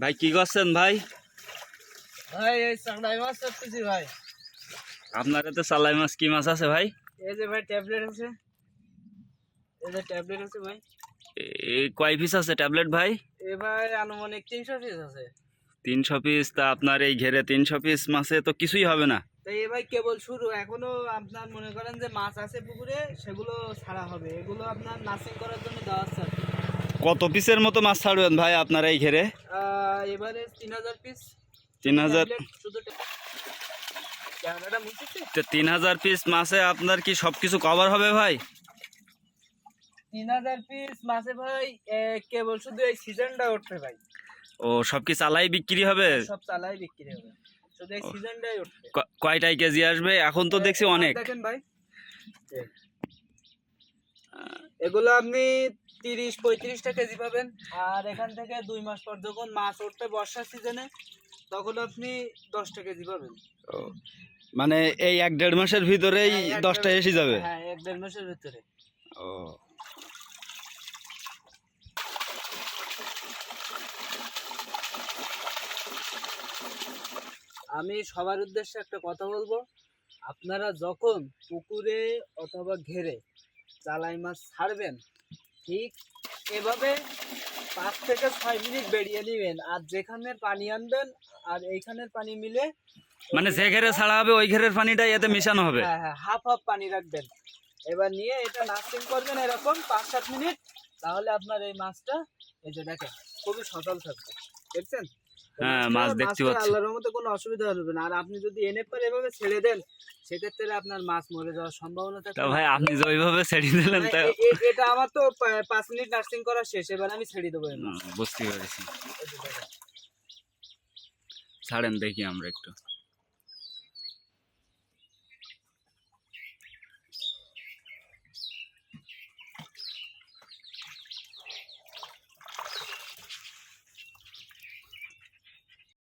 ভাই কি করছেন ভাই? ভাই এই চাংড়াই মাছ করতেছি ভাই। আপনার তো চালাই মাছ কি মাছ আছে ভাই? এই যে ভাই ট্যাবলেট আছে। এই যে ট্যাবলেট আছে ভাই। এই কয় পিস আছে ট্যাবলেট ভাই? এ ভাই আনুমানিক তিনশো পিস আছে। তিনশো পিস তা আপনার এই ঘেরে তিনশো পিস মাছে তো কিছুই হবে না। তো এ ভাই কেবল শুরু। এখনও আপনার মনে করেন যে মাছ আছে পুকুরে সেগুলো ছাড়া হবে। এগুলো আপনার নার্সিং করার জন্য দেওয়া কি। কত পিসের মতো মাছ ছাড়বেন ভাই আপনার এই ঘেরে? এবারে তিন হাজার পিস তিন হাজার তো তিন হাজার পিস মাছে আপনার কি সব কিছু কভার হবে ভাই? তিন হাজার পিস মাছে ভাই কেবল শুধু এই সিজনটা উঠবে ভাই। ও সব কি চালাই বিক্রি হবে? সব চালাই বিক্রি হবে। শুধু এই সিজনটাই উঠবে। কয়টাই কেজি আসবে? এখন তো দেখছি অনেক। দেখেন ভাই। এগুলো আপনি তিরিশ পঁয়ত্রিশটা কেজি পাবেন। আর এখান থেকে দুই মাস পর যখন মাছ উঠবে বর্ষার সিজনে তখন আপনি দশটা কেজি পাবেন। মানে এই এক দেড় মাসের ভিতরেই হ্যাঁ, দশটা এসে যাবে? হ্যাঁ এক দেড় মাসের ভিতরে। ও। আমি সবার উদ্দেশ্যে একটা কথা বলব। আপনারা যখন পুকুরে অথবা ঘেরে চালাই মাছ ছাড়বেন ঠিক এভাবে পাঁচ থেকে ছয় মিনিট বেরিয়ে নেবেন। আর যেখানে পানি আনবেন আর এইখানের পানি মিলে মানে যে ঘেরে ছাড়া হবে ওই ঘেরের পানিটা এতে মেশানো হবে? হ্যাঁ হ্যাঁ হাফ হাফ পানি রাখবেন। এবার নিয়ে এটা নার্সিং করবেন এরকম পাঁচ সাত মিনিট। তাহলে আপনার এই মাছটা এই যে দেখেন খুবই সচল থাকবে। দেখছেন? হ্যাঁ, মাছ দেখতে পাচ্ছি। আল্লাহর রহমতে কোনো অসুবিধা হবে না আর আপনি যদি এনে পর এভাবে ছেড়ে দেন সেক্ষেত্রে আপনার মাছ মরে যাওয়ার সম্ভাবনা থাকে তা ভাই আপনি যে ওইভাবে ছেড়ে দিলেন তা এ- এ- এটা আমার তো পাঁচ মিনিট নার্সিং করা শেষ এবার আমি ছেড়ে দেবো বুঝতে পেরেছি। ছাড়েন দেখি আমরা একটু